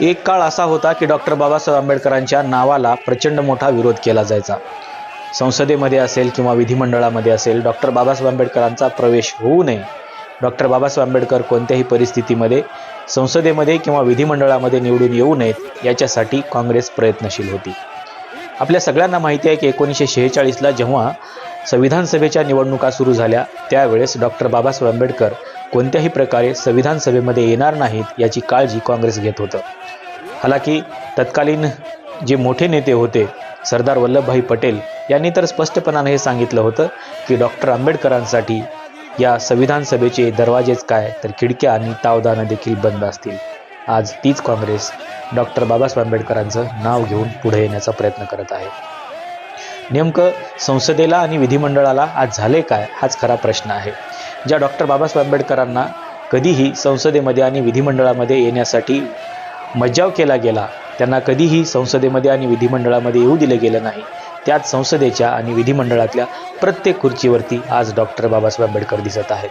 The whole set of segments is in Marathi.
एक काळ असा होता की डॉक्टर बाबासाहेब आंबेडकरांच्या नावाला प्रचंड मोठा विरोध केला जायचा. संसदेमध्ये असेल किंवा विधिमंडळामध्ये असेल डॉक्टर बाबासाहेब आंबेडकरांचा प्रवेश होऊ नये. डॉक्टर बाबासाहेब आंबेडकर कोणत्याही परिस्थितीमध्ये संसदेमध्ये किंवा विधिमंडळामध्ये निवडून येऊ नयेत याच्यासाठी काँग्रेस प्रयत्नशील होती. आपल्या सगळ्यांना माहिती आहे की एकोणीसशे शेहेचाळीसला जेव्हा संविधान सभेच्या निवडणुका सुरू झाल्या त्यावेळेस डॉक्टर बाबासाहेब आंबेडकर कोणत्याही प्रकारे संविधान सभेमध्ये येणार नाहीत याची काळजी काँग्रेस घेत होतं. हालाकी तत्कालीन जे मोठे नेते होते सरदार वल्लभभाई पटेल यांनी तर स्पष्टपणाने हे सांगितलं होतं की डॉक्टर आंबेडकरांसाठी या संविधान सभेचे दरवाजेच काय तर खिडक्या आणि तावदानं देखील बंद असतील. आज तीच काँग्रेस डॉक्टर बाबासाहेब आंबेडकरांचं नाव घेऊन पुढे येण्याचा प्रयत्न करत आहे. नेमकं संसदेला आणि विधिमंडळाला आज झाले काय हाच खरा प्रश्न आहे. ज्या डॉक्टर बाबासाहेब आंबेडकरांना कधीही संसदेमध्ये आणि विधिमंडळामध्ये येण्यासाठी मज्जाव केला गेला त्यांना कधीही संसदेमध्ये आणि विधिमंडळामध्ये येऊ दिलं गेलं नाही. त्याच संसदेच्या आणि विधिमंडळातल्या प्रत्येक खुर्चीवरती आज डॉक्टर बाबासाहेब आंबेडकर दिसत आहेत.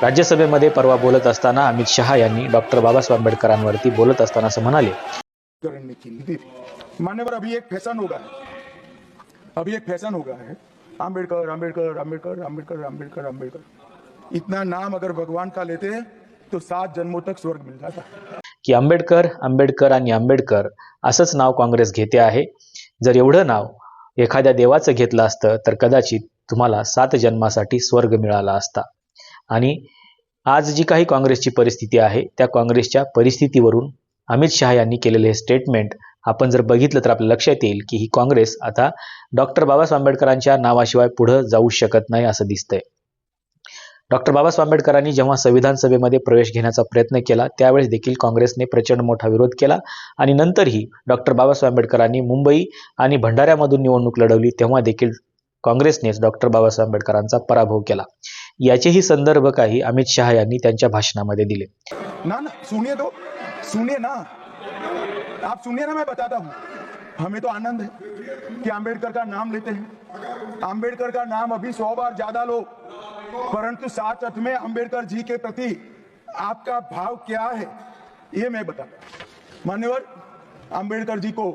राज्यसभेमध्ये परवा बोलत असताना अमित शहा यांनी डॉक्टर बाबासाहेब आंबेडकरांवरती बोलत असताना असं म्हणाले मान्यवर अभी एक फैशन होगा है। अभी एक फैशन होगा है। आम्बेडकर आम्बेडकर आम्बेडकर आम्बेडकर आम्बेडकर आम्बेडकर इतना नाम अगर भगवान का लेते तो सात जन्मों तक स्वर्ग मिल जाता. की आंबेडकर आंबेडकर आणि आंबेडकर असंच नाव काँग्रेस घेते आहे. जर एवढं नाव एखाद्या देवाचं घेतलं असतं तर कदाचित तुम्हाला सात जन्मासाठी स्वर्ग मिळाला असता. आणि आज जी काही काँग्रेसची परिस्थिती आहे त्या काँग्रेसच्या परिस्थितीवरून अमित शहा यांनी केलेले हे स्टेटमेंट आपण जर बघितलं तर आपल्या लक्षात येईल की ही काँग्रेस आता डॉक्टर बाबासाहेब आंबेडकरांच्या नावाशिवाय पुढं जाऊ शकत नाही असं दिसतंय. डॉक्टर बाबासाहेब आंबेडकरांनी जेव्हा संविधान सभेमध्ये प्रवेश घेण्याचा प्रयत्न केला त्यावेळेस देखील काँग्रेसने प्रचंड मोठा विरोध केला आणि नंतरही डॉक्टर बाबासाहेब आंबेडकरांनी मुंबई आणि भंडाऱ्यामधून निवडणूक लढवली तेव्हा देखील काँग्रेसनेच डॉक्टर बाबासाहेब आंबेडकरांचा पराभव केला. याचेही संदर्भ काही अमित शहा यांनी त्यांच्या भाषणामध्ये दिले. ना ना सुनिए तो सुनिए ना. आप सुनिए ना, मैं बताता हूँ। हमें तो आनंद है कि आम्बेडकर का नाम लेते हैं। आम्बेडकर का नाम अभी सौ बार ज़्यादा लो, परंतु साथ अर्थ में आम्बेडकर जी के प्रति आपका भाव क्या है, ये मैं बताता मान्यवर आम्बेडकर जी को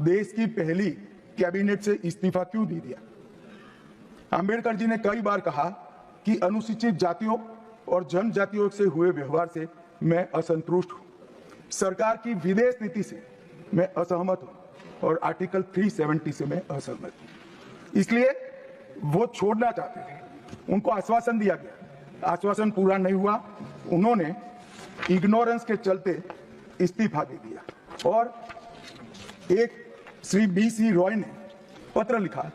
देश की पहली कैबिनेट से इस्तीफा क्यों दे दिया? आम्बेडकर जी ने कई बार कहा कि अनुसूचित जातियों और जनजातियों से हुए व्यवहार से मैं असंतुष्ट हूँ। सरकार की विदेश नीति से मैं असहमत हूँ और आर्टिकल 370 से मैं असहमत हूँ। इसलिए वो छोड़ना चाहते थे। उनको आश्वासन दिया गया। आश्वासन पूरा नहीं हुआ। उन्होंने इग्नोरेंस के चलते इस्तीफा दे दिया। और एक श्री बी सी रॉय ने पत्र लिखा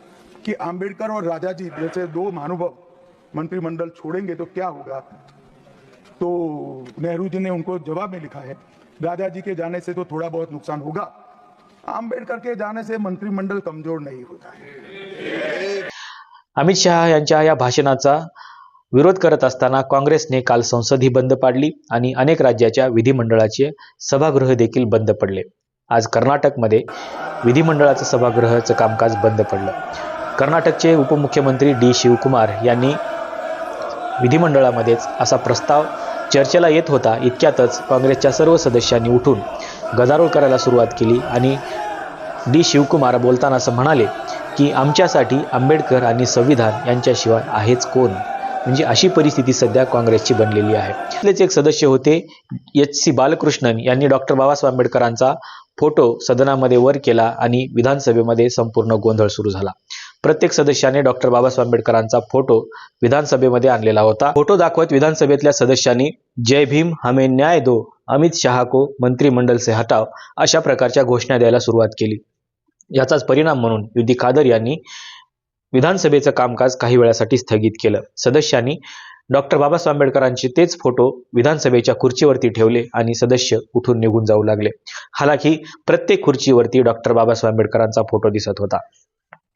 कि आंबेडकर और राजा जी जैसे दो महानुभव मंत्रिमंडल छोड़ेंगे तो क्या होगा? तो नेहरू जी ने उनको जवाब में लिखा है राजा जी के जाने से तो थोड़ा बहुत नुकसान होगा। आंबेडकर के जाने से मंत्रिमंडल कमजोर नहीं होता है। अमित शहा यांच्या या भाषणाचा विरोध करत असताना काँग्रेसने काल संसद ही बंद पाडली आणि अनेक राज्याच्या विधिमंडळाचे सभागृह देखील बंद पडले. आज कर्नाटकमध्ये विधिमंडळाचं सभागृहाचं कामकाज बंद पडलं. कर्नाटकचे उपमुख्यमंत्री डी शिवकुमार यांनी विधिमंडळामध्येच असा प्रस्ताव चर्चेला येत होता इतक्यातच काँग्रेसच्या सर्व सदस्यांनी उठून गदारोळ करायला सुरुवात केली आणि डी शिवकुमार बोलताना असं म्हणाले की आमच्यासाठी आंबेडकर आणि संविधान यांच्याशिवाय आहेच कोण? म्हणजे अशी परिस्थिती सध्या काँग्रेसची बनलेली आहे. तिथलेच एक सदस्य होते एच सी बालकृष्णन यांनी डॉक्टर बाबासाहेब आंबेडकरांचा फोटो सदनामध्ये वर केला आणि विधानसभेमध्ये संपूर्ण गोंधळ सुरू झाला. प्रत्येक सदस्याने डॉक्टर बाबासाहेब आंबेडकरांचा फोटो विधानसभेमध्ये आणलेला होता. फोटो दाखवत विधानसभेतल्या सदस्यांनी जय भीम हमे न्याय दो अमित शहा को मंत्रिमंडल से हटाव अशा प्रकारच्या घोषणा द्यायला सुरुवात केली. याचाच परिणाम म्हणून युदी खादर यांनी विधानसभेचं कामकाज काही वेळासाठी स्थगित केलं. सदस्यांनी डॉक्टर बाबासाहेब आंबेडकरांचे तेच फोटो विधानसभेच्या खुर्चीवरती ठेवले आणि सदस्य उठून निघून जाऊ लागले. हालाकी प्रत्येक खुर्चीवरती डॉक्टर बाबासाहेब आंबेडकरांचा फोटो दिसत होता.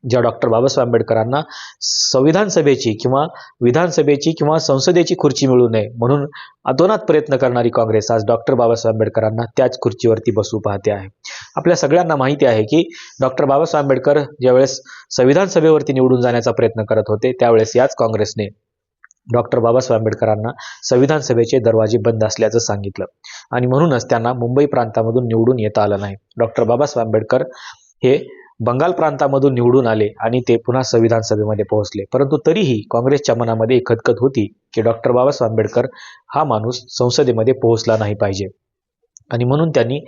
ज्या डॉक्टर बाबासाहेब आंबेडकरांना संविधान सभेची किंवा विधानसभेची किंवा संसदेची खुर्ची मिळू नये म्हणून अतोनात प्रयत्न करणारी काँग्रेस आज डॉक्टर बाबासाहेब आंबेडकरांना त्याच खुर्चीवरती बसू पाहते आहे. आपल्या सगळ्यांना माहिती आहे की डॉक्टर बाबासाहेब आंबेडकर ज्यावेळेस संविधान सभेवरती निवडून जाण्याचा प्रयत्न करत होते त्यावेळेस याच काँग्रेसने डॉक्टर बाबासाहेब आंबेडकरांना संविधान सभेचे दरवाजे बंद असल्याचं सांगितलं. आणि म्हणूनच त्यांना मुंबई प्रांतामधून निवडून येता आलं नाही. डॉक्टर बाबासाहेब आंबेडकर हे बंगाल प्रांतामधून निवडून आले आणि ते पुन्हा संविधान सभेमध्ये पोहोचले. परंतु तरीही काँग्रेसच्या मनामध्ये एक होती की डॉक्टर बाबासाहेब आंबेडकर हा माणूस संसदेमध्ये पोहोचला नाही पाहिजे. आणि म्हणून त्यांनी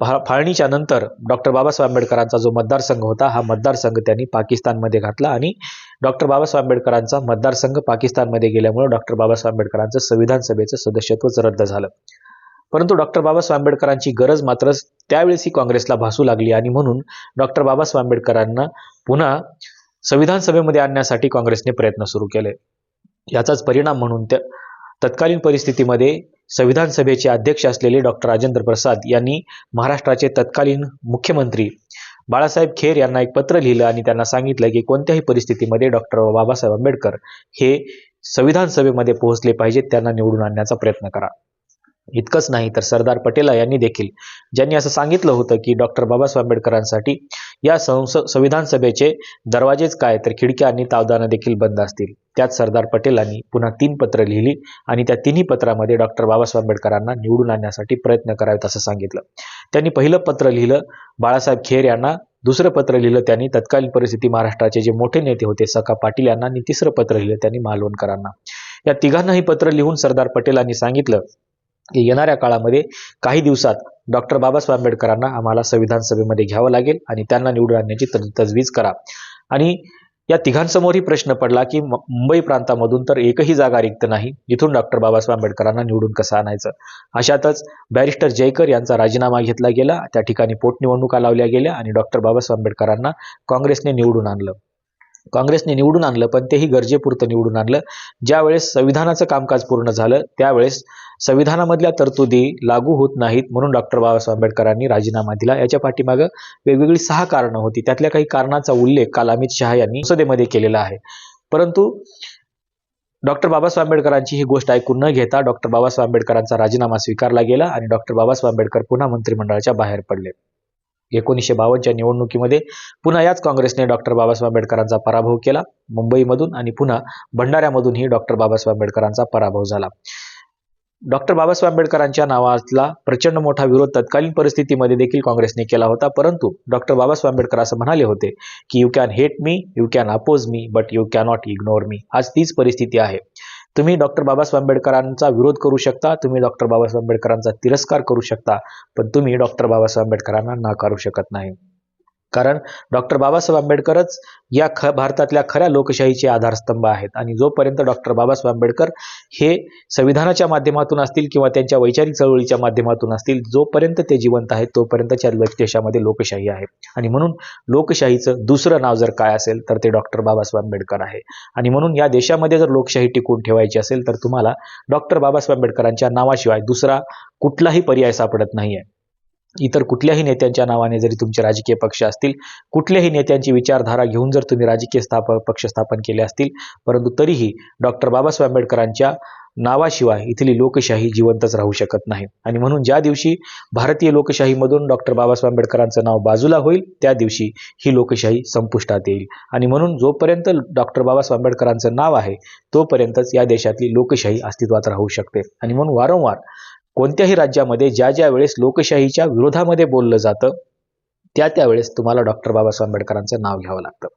फा फाळणीच्या नंतर डॉक्टर बाबासाहेब आंबेडकरांचा जो मतदारसंघ होता हा मतदारसंघ त्यांनी पाकिस्तानमध्ये घातला आणि डॉक्टर बाबासाहेब आंबेडकरांचा मतदारसंघ पाकिस्तानमध्ये गेल्यामुळे डॉक्टर बाबासाहेब आंबेडकरांचं संविधान सभेचं सदस्यत्वच रद्द झालं. परंतु डॉक्टर बाबासाहेब आंबेडकरांची गरज मात्र त्यावेळेस ही काँग्रेसला भासू लागली आणि म्हणून डॉक्टर बाबासाहेब आंबेडकरांना पुन्हा संविधान सभेमध्ये आणण्यासाठी काँग्रेसने प्रयत्न सुरू केले. याचाच परिणाम म्हणून त्या तत्कालीन परिस्थितीमध्ये संविधान सभेचे अध्यक्ष असलेले डॉक्टर राजेंद्र प्रसाद यांनी महाराष्ट्राचे तत्कालीन मुख्यमंत्री बाळासाहेब खेर यांना एक पत्र लिहिलं आणि त्यांना सांगितलं की कोणत्याही परिस्थितीमध्ये डॉक्टर बाबासाहेब आंबेडकर हे संविधान सभेमध्ये पोहोचले पाहिजेत त्यांना निवडून आणण्याचा प्रयत्न करा. इतकंच नाही तर सरदार पटेल यांनी देखील ज्यांनी असं सांगितलं होतं की डॉक्टर बाबासाहेब आंबेडकरांसाठी या संस संविधान सभेचे दरवाजेच काय तर खिडक्या आणि तावदानं देखील बंद असतील. त्यात सरदार पटेलांनी पुन्हा तीन पत्र लिहिली आणि त्या तिन्ही पत्रामध्ये डॉक्टर बाबासाहेब आंबेडकरांना निवडून आणण्यासाठी प्रयत्न करावेत असं सांगितलं. त्यांनी पहिलं पत्र लिहिलं बाळासाहेब खेर यांना दुसरं पत्र लिहिलं त्यांनी तत्कालीन परिस्थिती महाराष्ट्राचे जे मोठे नेते होते सका पाटील यांना आणि तिसरं पत्र लिहिलं त्यांनी मालवणकरांना. या तिघांनाही पत्र लिहून सरदार पटेलांनी सांगितलं की येणाऱ्या काळामध्ये काही दिवसात डॉक्टर बाबासाहेब आंबेडकरांना आम्हाला संविधान सभेमध्ये घ्यावं लागेल आणि त्यांना निवडून आणण्याची तजवीज करा. आणि या तिघांसमोरही प्रश्न पडला की मुंबई प्रांतामधून तर एकही जागा रिक्त नाही इथून डॉक्टर बाबासाहेब आंबेडकरांना निवडून कसं आणायचं? अशातच बॅरिस्टर जयकर यांचा राजीनामा घेतला गेला त्या ठिकाणी पोटनिवडणुका लावल्या गेल्या आणि डॉक्टर बाबासाहेब आंबेडकरांना काँग्रेसने निवडून आणलं. काँग्रेसने निवडून आणलं पण तेही गरजेपुरतं निवडून आणलं. ज्यावेळेस संविधानाचं कामकाज पूर्ण झालं त्यावेळेस संविधानामधल्या तरतुदी लागू होत नाहीत म्हणून डॉक्टर बाबासाहेब आंबेडकरांनी राजीनामा दिला. याच्या पाठीमागं वेगवेगळी सहा कारणं होती. त्यातल्या काही कारणाचा उल्लेख काल अमित शहा यांनी संसदेमध्ये केलेला आहे. परंतु डॉक्टर बाबासाहेब आंबेडकरांची ही गोष्ट ऐकून न घेता डॉक्टर बाबासाहेब आंबेडकरांचा राजीनामा स्वीकारला गेला आणि डॉक्टर बाबासाहेब आंबेडकर पुन्हा मंत्रिमंडळाच्या बाहेर पडले. एकोणीसशे बावन्नच्या निवडणुकीमध्ये पुन्हा याच काँग्रेसने डॉक्टर बाबासाहेब आंबेडकरांचा पराभव केला. मुंबईमधून आणि पुन्हा भंडाऱ्यामधूनही डॉक्टर बाबासाहेब आंबेडकरांचा पराभव झाला. डॉक्टर बाबासाहेब आंबेडकरांच्या नावाला प्रचंड मोठा विरोध तत्कालीन परिस्थितीमध्ये देखील काँग्रेसने केला होता. परंतु डॉक्टर बाबासाहेब आंबेडकर असं म्हणाले होते की you can hate me you can oppose me but you cannot ignore me आज तीच परिस्थिती आहे. तुम्ही डॉक्टर बाबासाहेब आंबेडकरांचा विरोध करू शकता तुम्ही डॉक्टर बाबासाहेब आंबेडकरांचा तिरस्कार करू शकता पण तुम्ही डॉक्टर बाबासाहेब आंबेडकरांना नाकारू शकत नाही. कारण डॉक्टर बाबासाहेब आंबेडकरच या ख भारतातल्या खऱ्या लोकशाहीचे आधारस्तंभ आहेत. आणि जोपर्यंत डॉक्टर बाबासाहेब आंबेडकर हे संविधानाच्या माध्यमातून असतील किंवा त्यांच्या वैचारिक चळवळीच्या माध्यमातून असतील जोपर्यंत ते जिवंत आहेत तोपर्यंतच्या देशामध्ये लोकशाही आहे. आणि म्हणून लोकशाहीचं दुसरं नाव जर काय असेल तर ते डॉक्टर बाबासाहेब आंबेडकर आहे. आणि म्हणून या देशामध्ये जर लोकशाही टिकून ठेवायची असेल तर तुम्हाला डॉक्टर बाबासाहेब आंबेडकरांच्या नावाशिवाय दुसरा कुठलाही पर्याय सापडत नाही आहे इतर कुठल्याही नेत्यांच्या नावाने जरी तुमचे राजकीय पक्ष असतील कुठल्याही नेत्यांची विचारधारा घेऊन जर तुम्ही राजकीय स्थाप पक्ष स्थापन केले असतील परंतु तरीही डॉक्टर बाबासाहेब आंबेडकरांच्या नावाशिवाय इथली लोकशाही जिवंतच राहू शकत नाही. आणि म्हणून ज्या दिवशी भारतीय लोकशाहीमधून डॉक्टर बाबासाहेब आंबेडकरांचं नाव बाजूला होईल त्या दिवशी ही लोकशाही संपुष्टात येईल. आणि म्हणून जोपर्यंत डॉक्टर बाबासाहेब आंबेडकरांचं नाव आहे तोपर्यंतच या देशातली लोकशाही अस्तित्वात राहू शकते. आणि म्हणून वारंवार कोणत्याही राज्यामध्ये ज्या ज्या वेळेस लोकशाहीच्या विरोधामध्ये बोललं जातं त्या त्यावेळेस तुम्हाला डॉक्टर बाबासाहेब आंबेडकरांचं नाव घ्यावं लागतं.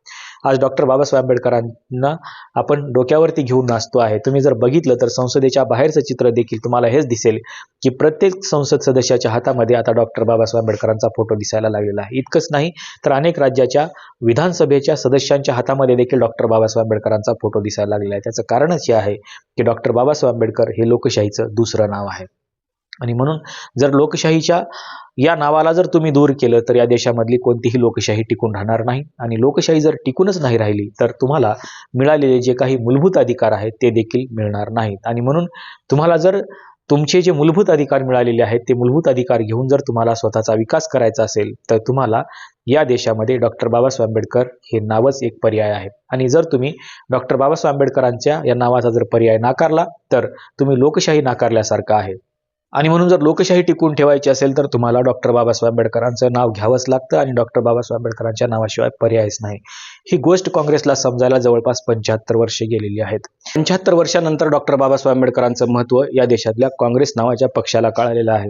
आज डॉक्टर बाबासाहेब आंबेडकरांना आपण डोक्यावरती घेऊन नाचतो आहे. तुम्ही जर बघितलं तर संसदेच्या बाहेरचं चित्र देखील तुम्हाला हेच दिसेल की प्रत्येक संसद सदस्याच्या हातामध्ये आता डॉक्टर बाबासाहेब आंबेडकरांचा फोटो दिसायला लागलेला आहे. इतकंच नाही तर अनेक राज्याच्या विधानसभेच्या सदस्यांच्या हातामध्ये देखील डॉक्टर बाबासाहेब आंबेडकरांचा फोटो दिसायला लागलेला आहे. त्याचं कारणच हे आहे की डॉक्टर बाबासाहेब आंबेडकर हे लोकशाहीचं दुसरं नाव आहे. आणि म्हणून जर लोकशाहीच्या या नावाला जर तुम्ही दूर केलं तर या देशामधली कोणतीही लोकशाही टिकून राहणार नाही. आणि लोकशाही जर टिकूनच नाही राहिली तर तुम्हाला मिळालेले जे काही मूलभूत अधिकार आहेत ते देखील मिळणार नाहीत. आणि म्हणून तुम्हाला जर तुमचे जे मूलभूत अधिकार मिळालेले आहेत ते मूलभूत अधिकार घेऊन जर तुम्हाला स्वतःचा विकास करायचा असेल तर तुम्हाला या देशामध्ये डॉक्टर बाबासाहेब आंबेडकर हे नावच एक पर्याय आहे. आणि जर तुम्ही डॉक्टर बाबासाहेब आंबेडकरांच्या या नावाचा जर पर्याय नाकारला तर तुम्ही लोकशाही नाकारल्यासारखं आहे. आणि म्हणून जर लोकशाही टिकून ठेवायची असेल तर तुम्हाला डॉक्टर बाबासाहेब आंबेडकरांचं नाव घ्यावंच लागतं आणि डॉक्टर बाबासाहेब आंबेडकरांच्या नावाशिवाय पर्यायच नाही. ही गोष्ट काँग्रेसला समजायला जवळपास पंच्याहत्तर वर्षे गेलेली आहेत. पंच्याहत्तर वर्षानंतर डॉक्टर बाबासाहेब आंबेडकरांचं महत्त्व या देशातल्या काँग्रेस नावाच्या पक्षाला कळालेलं आहे.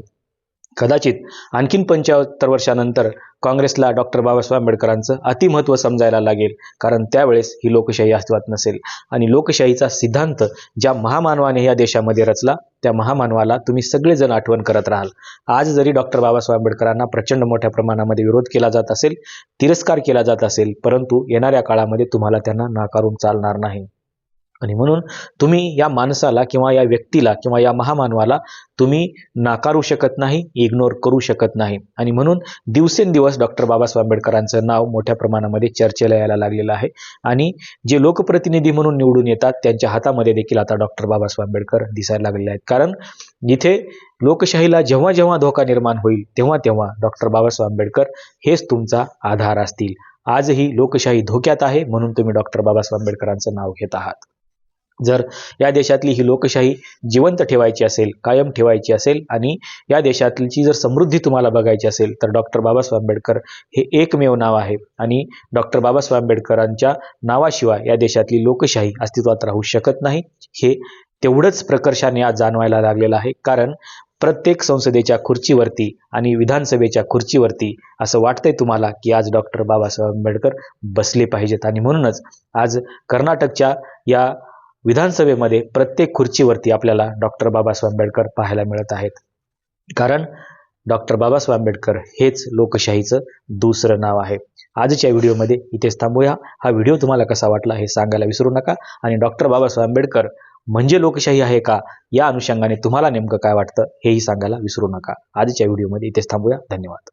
कदाचित आणखीन पंच्याहत्तर वर्षानंतर काँग्रेसला डॉक्टर बाबासाहेब आंबेडकरांचं अतिमहत्व समजायला लागेल. कारण त्यावेळेस ही लोकशाही अस्तित्वात नसेल. आणि लोकशाहीचा सिद्धांत ज्या महामानवाने या देशामध्ये रचला त्या महामानवाला तुम्ही सगळेजण आठवण करत राहाल. आज जरी डॉक्टर बाबासाहेब आंबेडकरांना प्रचंड मोठ्या प्रमाणामध्ये विरोध केला जात असेल तिरस्कार केला जात असेल परंतु येणाऱ्या काळामध्ये तुम्हाला त्यांना नाकारून चालणार नाही. आणि म्हणून तुम्ही या माणसाला किंवा या व्यक्तीला किंवा या महामानवाला तुम्ही नाकारू शकत नाही इग्नोर करू शकत नाही. आणि म्हणून दिवसेंदिवस डॉक्टर बाबासाहेब आंबेडकरांचं नाव मोठ्या प्रमाणामध्ये चर्चेला यायला लागलेलं आहे. आणि जे लोकप्रतिनिधी म्हणून निवडून येतात त्यांच्या हातामध्ये देखील आता डॉक्टर बाबासाहेब आंबेडकर दिसायला लागलेले आहेत. कारण जिथे लोकशाहीला जेव्हा जेव्हा धोका निर्माण होईल तेव्हा तेव्हा डॉक्टर बाबासाहेब आंबेडकर हेच तुमचा आधार असतील. आजही लोकशाही धोक्यात आहे म्हणून तुम्ही डॉक्टर बाबासाहेब आंबेडकरांचं नाव घेत आहात. जर या देशातली ही लोकशाही जिवंत ठेवायची असेल कायम ठेवायची असेल आणि या देशातलीची जर समृद्धी तुम्हाला बघायची असेल तर डॉक्टर बाबासाहेब आंबेडकर हे एकमेव नाव आहे. आणि डॉक्टर बाबासाहेब आंबेडकरांच्या नावाशिवाय या देशातली लोकशाही अस्तित्वात राहू शकत नाही. हे तेवढंच प्रकर्षाने आज जाणवायला लागलेलं आहे. कारण प्रत्येक संसदेच्या खुर्चीवरती आणि विधानसभेच्या खुर्चीवरती असं वाटतंय तुम्हाला की आज डॉक्टर बाबासाहेब आंबेडकर बसले पाहिजेत. आणि म्हणूनच आज कर्नाटकच्या या विधानसभेमध्ये प्रत्येक खुर्चीवरती आपल्याला डॉक्टर बाबासाहेब आंबेडकर पाहायला मिळत आहेत. कारण डॉक्टर बाबासाहेब आंबेडकर हेच लोकशाहीचं दुसरं नाव आहे. आजच्या व्हिडिओमध्ये इथेच थांबूया. हा व्हिडिओ तुम्हाला कसा वाटला हे सांगायला विसरू नका. आणि डॉक्टर बाबासाहेब आंबेडकर म्हणजे लोकशाही आहे का? या अनुषंगाने तुम्हाला नेमकं काय वाटतं हेही सांगायला विसरू नका. आजच्या व्हिडिओमध्ये इथेच थांबूया. धन्यवाद.